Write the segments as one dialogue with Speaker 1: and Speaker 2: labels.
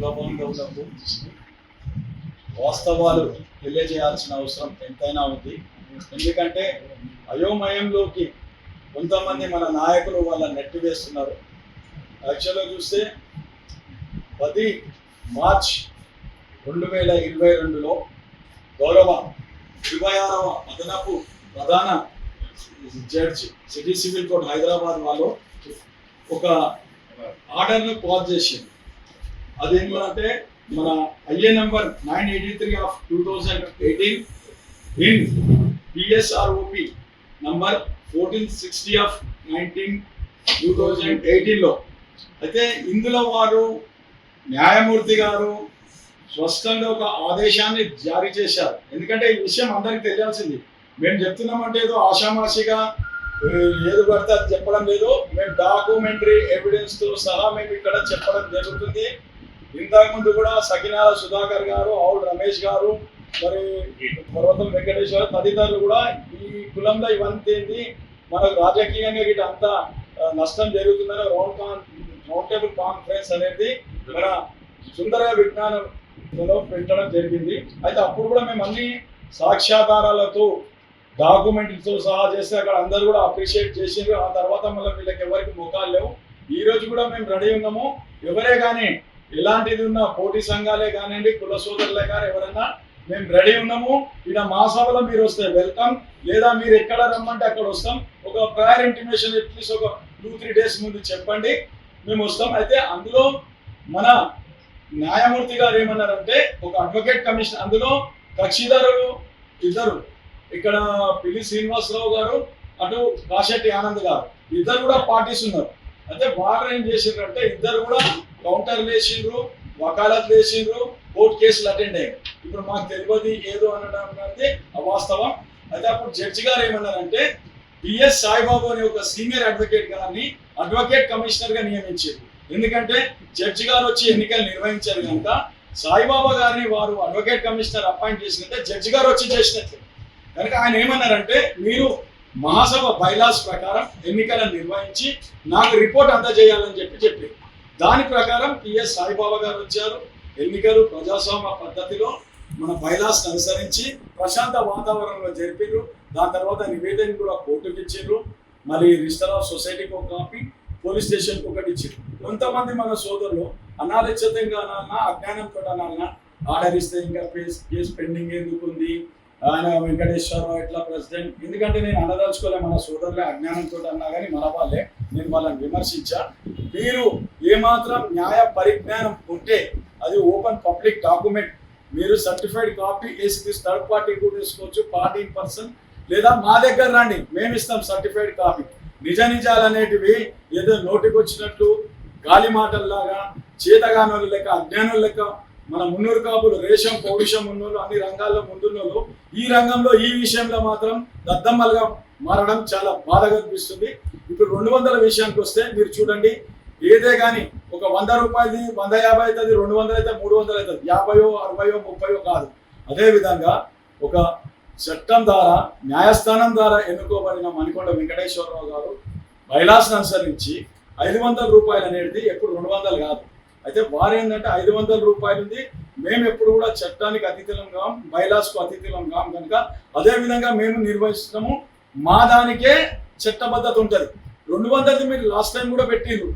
Speaker 1: కుల వాస్తవాలు తెలియజేయాల్సిన అవసరం ఎంతైనా ఉంది. ఎందుకంటే అయోమయంలోకి కొంతమంది మన నాయకులు వాళ్ళ నెట్టివేస్తున్నారు యాక్చువల్గా చూస్తే పది మార్చ్ రెండు వేల ఇరవై రెండులో గౌరవ ఇరవై ఆరవ అదనపు ప్రధాన judge city civil court Hyderabad వాళ్ళు ఒక ఆర్డర్ను పాస్ చేసింది. అదేంటంటే మన IA number nine eighty three of two thousand eighteen in PSROP number fourteen sixty of nineteen two thousand ఎయిటీన్లో. అయితే ఇందులో వారు న్యాయమూర్తి గారు స్పష్టంగా ఒక ఆదేశాన్ని జారీ చేశారు. ఎందుకంటే ఈ విషయం అందరికి తెలియాల్సింది. మేము చెప్తున్నామంటే ఏదో ఆషామాషిగా ఏది పడితే అది చెప్పడం లేదు. మేము డాక్యుమెంటరీ ఎవిడెన్స్తో సహా మేము ఇక్కడ చెప్పడం జరుగుతుంది. ఇంతకు ముందు కూడా సకినాల సుధాకర్ గారు ఆవుల్ రమేష్ గారు మరి పర్వతం వెంకటేశ్వర తదితరులు కూడా ఈ కులంలో ఇవంతా ఏంటి మనకు రాజకీయంగా గిట్ట అంత నష్టం జరుగుతుందని round con round table conference అనేది మన సుందర విజ్ఞానంలో పెట్టడం జరిగింది. అయితే అప్పుడు కూడా మేము అన్ని సాక్ష్యాధారాలతో డాక్యుమెంట్లతో సహా చేస్తే అక్కడ అందరూ కూడా అప్రిషియేట్ చేసారు ఆ తర్వాత మళ్ళీ వీళ్ళకి ఎవరికి ముఖాలు లేవు. ఈ రోజు కూడా మేము రెడీ ఉన్నాము. ఎవరే కానీ ఎలాంటిది ఉన్నా పోటీ సంఘాలే కానివ్వండి కుల సోదరులే కానీ ఎవరైనా మేము రెడీ ఉన్నాము. ఇక్కడ మా సభలో మీరు వస్తే వెల్కమ్. లేదా మీరు ఎక్కడ రమ్మంటే అక్కడ వస్తాం. ఒక ప్రయర్ ఇంటిమేషన్ అట్లీస్ట్ ఒక టూ త్రీ డేస్ ముందు చెప్పండి. మేము వస్తాం. అయితే అందులో మన న్యాయమూర్తి గారు ఏమన్నారంటే ఒక అడ్వకేట్ కమిషన్ అందులో కక్షిదారులు ఇద్దరు. ఇక్కడ పిల్లి శ్రీనివాసరావు గారు అటు కాశెట్టి ఆనంద్ గారు. ఇద్దరు కూడా పార్టీస్ ఉన్నారు. అయితే వారు ఏం చేసిండ్రు ఇద్దరు కూడా కౌంటర్ వేసిండ్రు వకాలత్ వేసిండ్రు కోర్టు కేసులు అటెండ్ అయ్యాయి. ఇప్పుడు మాకు తెలియదు ఏదో అనడం అనేది అవాస్తవం అయితే అప్పుడు జడ్జి గారు ఏమన్నారంటే బిఎస్ సాయిబాబు అనే ఒక సీనియర్ అడ్వకేట్ గారిని అడ్వకేట్ కమిషనర్గా నియమించారు. ఎందుకంటే జడ్జి గారు వచ్చి ఎన్నికలు నిర్వహించారు కనుక సాయిబాబా గారిని వారు అడ్వకేట్ కమిషనర్ అపాయింట్ చేసినట్టే జడ్జి గారు వచ్చి చేసినట్లే కనుక ఆయన ఏమన్నారంటే మీరు మహాసభ బైలాస్ ప్రకారం ఎన్నికలను నిర్వహించి నాకు రిపోర్ట్ అందజేయాలని చెప్పి చెప్పారు. దాని ప్రకారం పిఎస్ సాయిబాబా గారు వచ్చారు. ఎన్నికలు ప్రజాస్వామ్య పద్ధతిలో మన బైలాస్ అనుసరించి ప్రశాంత వాతావరణంలో జరిపిండ్రు దాని తర్వాత నివేదన కూడా కోర్టుకి ఇచ్చిండ్రు మరి రిజిస్టర్ ఆఫ్ సొసైటీకి ఒక కాపీ పోలీస్ స్టేషన్కి ఒకటి ఇచ్చిండ్రు కొంతమంది మన సోదరులు అనాలోచితంగా అనాలన్నా అజ్ఞానంతో అనాలన్నా ఆర్డర్ ఇస్తే ఇంకా కేసు కేసు పెండింగ్ ఎందుకు ఉంది? ఆయన వెంకటేశ్వరరావు ఎట్లా ప్రెసిడెంట్? ఎందుకంటే నేను అనదలుచుకోలే మన సోదరులే అజ్ఞానంతో అన్నా కానీ మన వాళ్ళే. నేను వాళ్ళని విమర్శించా. మీరు ఏమాత్రం న్యాయ పరిజ్ఞానం ఉంటే అది ఓపెన్ పబ్లిక్ డాక్యుమెంట్. మీరు సర్టిఫైడ్ కాపీ వేసి థర్డ్ పార్టీ కూడా తీసుకోవచ్చు పార్టీ పర్సన్. లేదా మా దగ్గర రండి మేము ఇస్తాం సర్టిఫైడ్ కాపీ. నిజ నిజాలు అనేటివి ఏదో నోటికి వచ్చినట్లు గాలి మాటల్లాగా చేతగానోళ్ళు లెక్క అజ్ఞానుల లెక్క మన మున్నూరు కాపులు రేషం పౌరుషం ఉన్నోళ్ళు అన్ని రంగాల్లో ముందున్నోళ్ళు ఈ రంగంలో ఈ విషయంలో మాత్రం దద్దమ్మలుగా మారడం చాలా బాధగా అనిపిస్తుంది. ఇప్పుడు రెండు వందల విషయానికి వస్తే మీరు చూడండి ఏదే కానీ ఒక వంద రూపాయలది వంద యాభై అవుతుంది రెండు వందలు అయితే మూడు వందలు అవుతుంది యాభయో అరవయో ముప్పయో కాదు. అదేవిధంగా ఒక చట్టం ద్వారా న్యాయస్థానం ద్వారా ఎన్నుకోబడిన మణికొండ వెంకటేశ్వరరావు గారు బైలాస్ను అనుసరించి ఐదు వందల రూపాయలు అనేది ఎప్పుడు రెండు వందలు కాదు. అయితే వారు ఏంటంటే ఐదు వందల రూపాయలు ఉంది. మేము ఎప్పుడు కూడా చట్టానికి అతిథులం కాం బైలాస్కు అతిథులం కాం కనుక అదే విధంగా మేము నిర్వహిస్తున్నాము. మా దానికే చట్టబద్ధత ఉంటుంది. రెండు వందలది మీరు లాస్ట్ టైం కూడా పెట్టిండ్రు.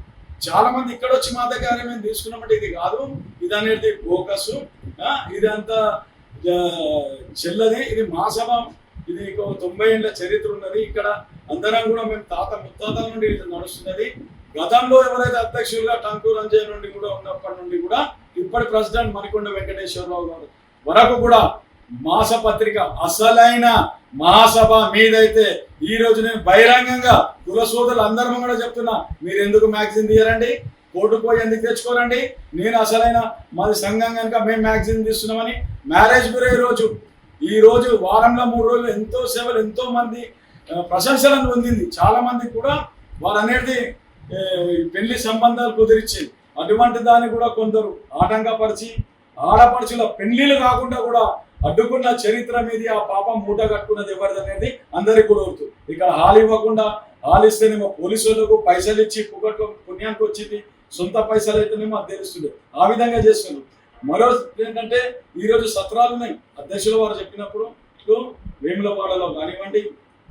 Speaker 1: చాలా మంది ఇక్కడ వచ్చి మా దగ్గర మేము తీసుకున్నామంటే ఇది కాదు ఇది అనేది బోకస్ ఇదంతా చెల్లది ఇది మా సభ ఇది ఒక తొంభై ఏళ్ళ చరిత్ర ఉన్నది. ఇక్కడ అందరం కూడా మేము తాత ముత్తాతల నుండి ఇది నడుస్తున్నది. గతంలో ఎవరైతే అధ్యక్షులుగా టంకూర్ అంజయ్ నుండి కూడా ఉన్నప్పటి నుండి కూడా ఇప్పటి ప్రెసిడెంట్ మణికొండ వెంకటేశ్వరరావు గారు వరకు కూడా మాస పత్రిక అసలైన మహాసభ మీదైతే ఈ రోజు నేను బహిరంగంగా కుల సోదరులు అందరం కూడా చెప్తున్నా మీరు ఎందుకు మ్యాగజిన్ తీయరండి? కోర్టు పోయి ఎందుకు తెచ్చుకోరండి? నేను అసలైన మాది సంఘం కనుక మేము మ్యాగ్జిన్ తీస్తున్నామని మ్యారేజ్ గురే రోజు ఈ రోజు వారంలో మూడు రోజులు ఎంతో సేవలు ఎంతో మంది ప్రశంసలను పొందింది. చాలా మంది కూడా వారు అనేది పెళ్ళి సంబంధాలు కుదిరించింది అటువంటి దాన్ని కూడా కొందరు ఆటంకపరిచి ఆడపడుచుల పెళ్ళిలు కాకుండా కూడా అడ్డుకున్న చరిత్ర మీది ఆ పాపం మూట కట్టుకున్నది ఎవరిదనేది అందరికి అందరికీ కూడా అవుతుంది ఇక్కడ హాల్ ఇవ్వకుండా హాల్ ఇస్తేనేమో పోలీసు వాళ్ళకు పైసలు ఇచ్చి పుగట్టు పుణ్యానికి వచ్చింది. సొంత పైసలు అయితేనేమో అది తెలుస్తుంది. ఆ విధంగా చేస్తున్నారు. మరో ఏంటంటే ఈరోజు సత్రాలు ఉన్నాయి. అధ్యక్షుల వారు చెప్పినప్పుడు వేములవాడలో కానివ్వండి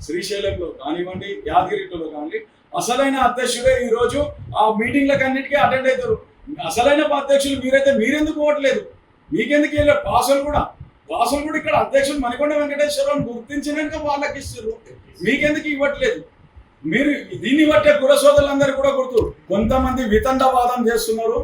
Speaker 1: శ్రీశైలంలో కానివ్వండి యాదగిరిలో కానివ్వండి అసలైన అధ్యక్షుడే ఈరోజు ఆ మీటింగ్లకు అన్నిటికీ అటెండ్ అవుతారు. అసలైన అధ్యక్షులు మీరైతే మీరెందుకు పోవట్లేదు మీకెందుకు వెళ్ళారు? పాసులు కూడా. పాసులు కూడా ఇక్కడ అధ్యక్షుడు మణికొండ వెంకటేశ్వరరావు గుర్తించినాక వాళ్ళకి ఇస్తారు మీకెందుకు ఇవ్వట్లేదు? మీరు దీన్ని బట్టే కుల సోదరులందరూ కూడా గుర్తు కొంతమంది వితండవాదం చేస్తున్నారు.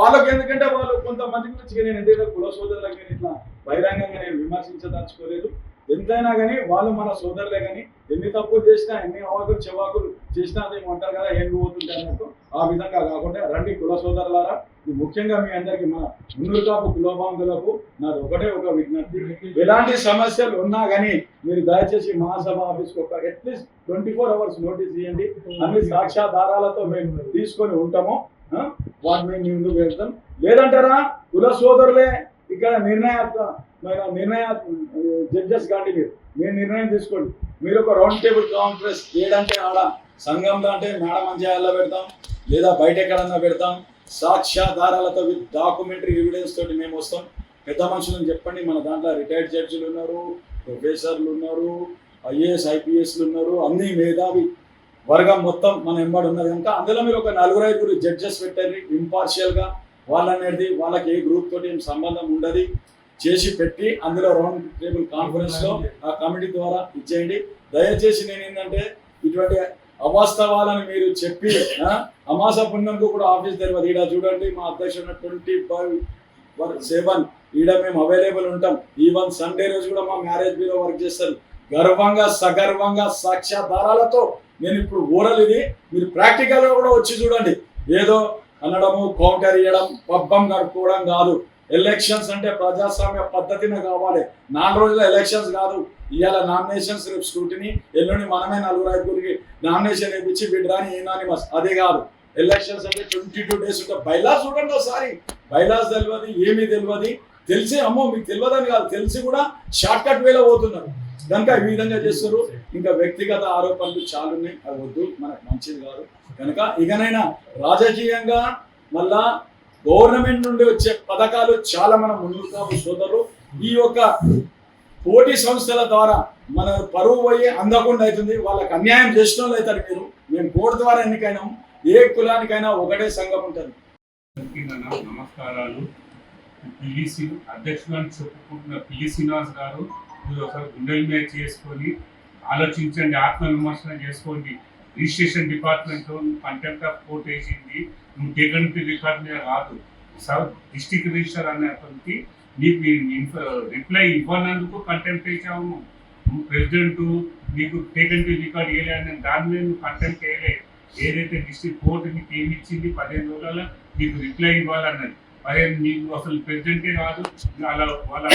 Speaker 1: వాళ్ళకి ఎందుకంటే వాళ్ళు కొంతమంది గురించి నేను ఎందుకంటే కుల సోదరులకు నేను ఇట్లా బహిరంగంగా నేను విమర్శించదలుచుకోలేదు. ఎంతైనా కానీ వాళ్ళు మన సోదరులే కానీ ఎన్ని తప్పులు చేసినా ఎన్ని అవాకులు చెవాకులు చేసినా అది ఉంటారు కదా ఏం పోతుంటే అన్నట్టు ఆ విధంగా కాకుండా రండి కుల సోదరులారా ముఖ్యంగా మీ అందరికి మన మున్నూరు కాపు కులబాంధులకు నాది ఒకటే ఒక విజ్ఞప్తి. ఎలాంటి సమస్యలు ఉన్నా కానీ మీరు దయచేసి మహాసభ ఆఫీస్కి ఒక at least twenty four hours notice ఇవ్వండి అన్ని సాక్ష్యాధారాలతో మేము తీసుకొని ఉంటాము? వాటిని మేము ముందుకు వెళ్తాం. లేదంటారా? కుల సోదరులే ఇక్కడ నిర్ణయాత్మక నిర్ణయ జడ్జెస్ కాండి మీరు. మీరు నిర్ణయం తీసుకోండి. మీరు ఒక రౌండ్ టేబుల్ కాన్ఫరెన్స్ ఏడంటే ఆడ సంఘంలో అంటే మేడ మంచాయాల్లో పెడతాం. లేదా బయట ఎక్కడన్నా పెడతాం. సాక్ష్యాధారాలతో విత్ డాక్యుమెంటరీ ఎవిడెన్స్ తోటి మేము వస్తాం. పెద్ద మనుషులను చెప్పండి మన దాంట్లో రిటైర్డ్ జడ్జిలు ఉన్నారు ప్రొఫెసర్లు ఉన్నారు ఐఏఎస్ ఐపీఎస్లు ఉన్నారు అన్ని మేధావి వర్గం మొత్తం మన ఎంబడి ఉన్నది కనుక అందులో మీరు ఒక నలుగురు ఐదుగురు జడ్జెస్ పెట్టండి ఇంపార్షియల్గా వాళ్ళు వాళ్ళనేది వాళ్ళకి ఏ గ్రూప్ తోటి ఏం సంబంధం ఉండదు చేసి పెట్టి అందులో రౌండ్ టేబుల్ కాన్ఫరెన్స్లో ఆ కమిటీ ద్వారా ఇచ్చేయండి. దయచేసి నేను ఏంటంటే ఇటువంటి అవాస్తవాలను మీరు చెప్పి అమాస పుణ్యంకు కూడా ఆఫీస్ తెలియదు. ఈడ చూడండి మా అధ్యక్షుడు ట్వంటీ ఫైవ్ సెవెన్. ఈడ మేము అవైలబుల్ ఉంటాం. ఈవెన్ సండే రోజు కూడా మా మ్యారేజ్ బ్యూరో వర్క్ చేస్తారు. గర్వంగా సగర్వంగా సాక్ష్యాధారాలతో నేను ఇప్పుడు ఓరల్ ఇది. మీరు ప్రాక్టికల్గా కూడా వచ్చి చూడండి. ఏదో అనడము కౌంటర్ ఇవ్వడం పబ్బం గడుపుకోవడం కాదు. ఎలక్షన్స్ అంటే ప్రజాస్వామ్య పద్ధతిని కావాలి. నాలుగు రోజుల ఎలక్షన్స్ కాదు. ఇవాళ నామినేషన్స్ రేపు స్క్రూటిని ఎల్లుండి మనమే నలుగురు ఐదుగురికి నామినేషన్ వేయించి విడ్రాని యూనానిమస్ అదే కాదు ఎలక్షన్స్ అంటే ట్వంటీ టూ డేస్ ఉంటాయి బైలాస్ చూడండి ఒకసారి. బైలాస్ తెలియదు ఏమీ తెలియదు తెలిసి అమ్మో మీకు తెలియదని కాదు తెలిసి కూడా షార్ట్ కట్ వేలో పోతున్నారు. కనుక ఈ విధంగా చేస్తారు. ఇంకా వ్యక్తిగత ఆరోపణలు చాలా ఉన్నాయి. అవి వద్దు మనకు మంచిది కాదు. కనుక ఇకనైనా రాజకీయంగా మళ్ళా గవర్నమెంట్ నుండి వచ్చే పథకాలు చాలా మన ముందుకు కావు ఈ యొక్క పోటీ సంస్థల ద్వారా మన పరువు పోయి అందకుండా అవుతుంది. వాళ్ళకి అన్యాయం చేసిన వాళ్ళు అవుతారు మీరు. మేము కోర్టు ద్వారా ఎన్నికైనా. ఏ కులానికైనా ఒకటే సంఘం ఉంటుంది.
Speaker 2: నమస్కారాలు. పిలిసి శ్రీ అధ్యక్షుడు అని చెప్పుకుంటున్న పిల్లి శ్రీనివాస్ గారు మీరు ఒకసారి గుండెల మీద చేసుకొని ఆలోచించండి ఆత్మవిమర్శన చేసుకోండి. Registration department contempt of court వేసింది. నువ్వు టేకన్ రికార్డ్ మీద రాదు. సార్ డిస్టిక్ రిజిస్టర్ అనే మీకు రిప్లై ఇవ్వనందుకు కంటెంప్ట్ వేసావు నువ్వు ప్రెసిడెంట్ నీకు టేకన్ రికార్డ్ వేయలే దాని మీద నువ్వు కంటెంప్ట్ వేయలే. ఏదైతే డిస్ట్రిక్ట్ కోర్టు నీకు ఏమి ఇచ్చింది పదిహేను రోజులలో నీకు రిప్లై ఇవ్వాలన్నది. పదిహేను నీకు అసలు ప్రెసిడెంటే కాదు. అలా వాళ్ళ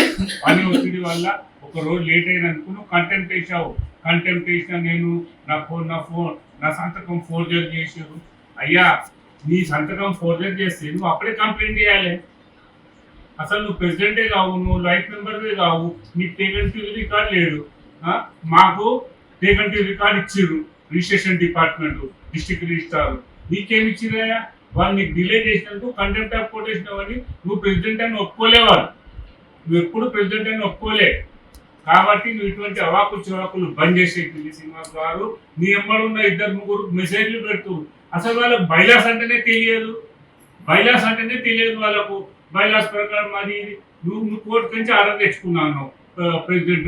Speaker 2: పని ఒత్తిడి వల్ల ఒక రోజు లేట్ అయినందుకు నువ్వు కంటెంప్ట్ వేసావు కంటెంప్ట్ వేసినా నేను నా ఫోన్ నా ఫోన్ నా సంతకం ఫోర్జర్ చేసారు అయ్యా నీ సంతకం ఫోర్జర్ చేస్తే నువ్వు అప్పుడే కంప్లైంట్ చేయాలి. అసలు నువ్వు ప్రెసిడెంటే కావు నువ్వు లైఫ్ మెంబర్వే కావు నీకు టేకన్ రికార్డ్ లేదు. మాకు మాకు టేకన్ రికార్డ్ ఇచ్చిర్రు రిజిస్ట్రేషన్ డిపార్ట్మెంట్ డిస్ట్రిక్ట్ రిజిస్టార్ నీకేమి ఇచ్చిరా వాళ్ళు నీకు డిలే చేసినందుకు కంటెంప్ట్ ఆఫ్ కోర్ట్ వేసినావని నువ్వు ప్రెసిడెంట్ అని ఒప్పుకోలేవాళ్ళు నువ్వు ఎప్పుడు ప్రెసిడెంట్ అని ఒప్పుకోలే. కాబట్టి నువ్వు ఇటువంటి అవాకు చివాకులు బంద్ చేసే శ్రీనివాస్ గారు. నీ ఎమ్మడున్న ఇద్దరు ముగ్గురు మెసేజ్లు పెడుతూ అసలు వాళ్ళకి బైలాస్ అంటేనే తెలియదు. బైలాస్ అంటేనే తెలియదు వాళ్ళకు. బైలాస్ ప్రకారం అది నువ్వు నువ్వు కోర్టు నుంచి ఆర్డర్ తెచ్చుకున్నాను ప్రెసిడెంట్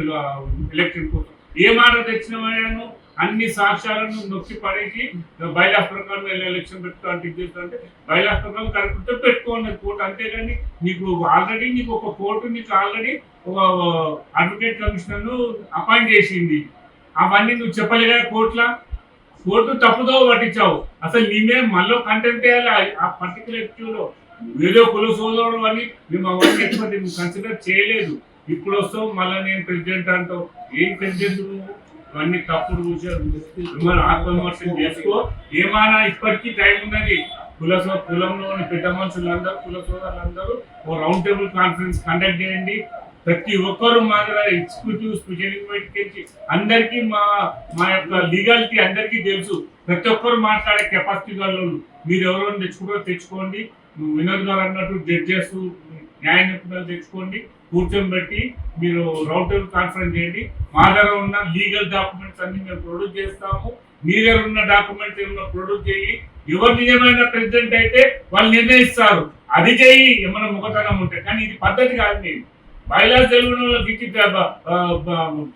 Speaker 2: ఎలక్షన్ కోసం. ఏం ఆర్డర్ తెచ్చినవయ్యాను? అన్ని సాక్ష్యాలను నొక్కి పడేసి బైలాస్ ప్రకారం ఎలక్షన్ పెట్టుకో అంటే చేస్తా అంటే బైలాస్ ప్రకారం కరెక్ట్ పెట్టుకోండి కోర్టు. అంతేగాని నీకు ఆల్రెడీ నీకు ఒక కోర్టు నీకు ఆల్రెడీ ఒక అడ్వకేట్ కమిషనర్ను అపాయింట్ చేసింది. అవన్నీ నువ్వు చెప్పలేదా కోర్టులా? కోర్టు తప్పుదో పట్టించావు. అసలు నీమే మళ్ళీ కంటెంట్ చేయాలి ఆ- ఆ పర్టికులర్ ఇష్యూలో ఏదో కుల సోదరుడు అని మేము అవన్నీ ఎక్కువ కన్సిడర్ చేయలేదు. ఇప్పుడు వస్తావు మళ్ళీ నేను ప్రెసిడెంట్ అంటావు. ఏం ప్రెసిడెంట్ నువ్వు? ఇవన్నీ తప్పుడు మిమ్మల్ని ఆత్మవిమర్శనం చేసుకో. ఏమైనా ఇప్పటికీ టైం ఉన్నది. కుల సో- కులంలోని పెద్ద మనుషులందరూ కుల సోదరులందరూ ఓ రౌండ్ టేబుల్ కాన్ఫరెన్స్ కండక్ట్ చేయండి. ప్రతి ఒక్కరు మా దగ్గర ఎగ్జిక్యూటివ్ స్పెషల్ అందరికీ మా మా యొక్క లీగాలిటీ అందరికీ తెలుసు. ప్రతి ఒక్కరు మాట్లాడే కెపాసిటీ వాళ్ళు మీరు ఎవరైనా తెచ్చుకుంటారో తెచ్చుకోండి. వినోద్ గారు అన్నట్టు జడ్జెస్ న్యాయ నిపుణులు తెచ్చుకోండి కూర్చోబెట్టి మీరు రౌటర్ కాన్ఫరెన్స్ చేయండి. మా దగ్గర ఉన్న లీగల్ డాక్యుమెంట్స్ అన్ని మేము ప్రొడ్యూస్ చేస్తాము. మీ దగ్గర ఉన్న డాక్యుమెంట్స్ ఏమన్నా ప్రొడ్యూస్ చేయి. ఎవరు నిజమైన ప్రెసిడెంట్ అయితే వాళ్ళు నిర్ణయిస్తారు. అది చేయి ఏమైనా ముఖతనం ఉంటే. కానీ ఇది పద్ధతి కాదు నేను బయలాస్ తెలుగు వాళ్ళకి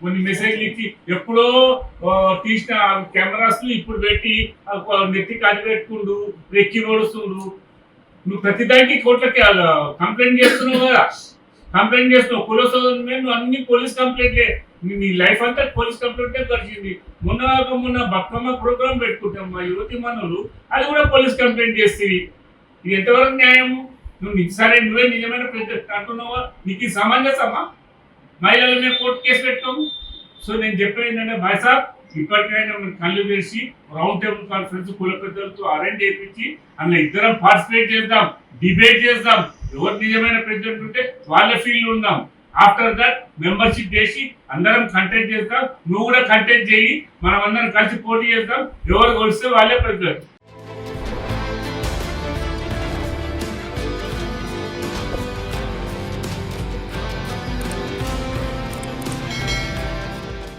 Speaker 2: కొన్ని మెసేజ్లు ఇచ్చి ఎప్పుడో తీసిన కెమెరాస్ ఇప్పుడు పెట్టి నెత్తికి అది పెట్టుకుండు రెక్కి ఓడుస్తుండు నువ్వు ప్రతిదానికి కోర్టులకి కంప్లైంట్ చేస్తున్నావు కదా. కంప్లైంట్ చేస్తున్నావు. పోలీసు నువ్వు అన్ని పోలీస్ కంప్లైంట్లే నీ- లైఫ్ అంతా పోలీస్ కంప్లైంటే గడిచింది. మొన్న మొన్న బతుకమ్మ ప్రోగ్రామ్ పెట్టుకుంటాం మా యువతి మనులు అది కూడా పోలీస్ కంప్లైంట్ చేస్తుంది. ఇది ఎంతవరకు న్యాయము? నువ్వు ని- సరే నువ్వే నిజమైన అంటున్నావా? నీకు ఇది సమంజసమా? మహిళల మీద కోర్టు కేసు పెట్టుకోము? సో నేను చెప్పేది ఏంటంటే భాయ్ సాబ్ ఇప్పటికైనా మీరు కళ్ళు వేసి రౌండ్ టేబుల్ కాన్ఫరెన్స్ కుల పెద్దలతో అరేంజ్ చేయించి అందులో ఇద్దరం పార్టిసిపేట్ చేద్దాం డిబేట్ చేద్దాం. ఎవరు నిజమైన ప్రెసిడెంట్ ఉంటే వాళ్ళ ఫీల్డ్ ఉందాం. ఆఫ్టర్ దట్ మెంబర్షిప్ చేసి అందరం కంటెంట్ చేద్దాం. నువ్వు కూడా కంటెంట్ చేయి. మనం అందరం కలిసి పోటీ చేద్దాం. ఎవరు కొలిస్తే వాళ్ళే ప్రెసిడెంట్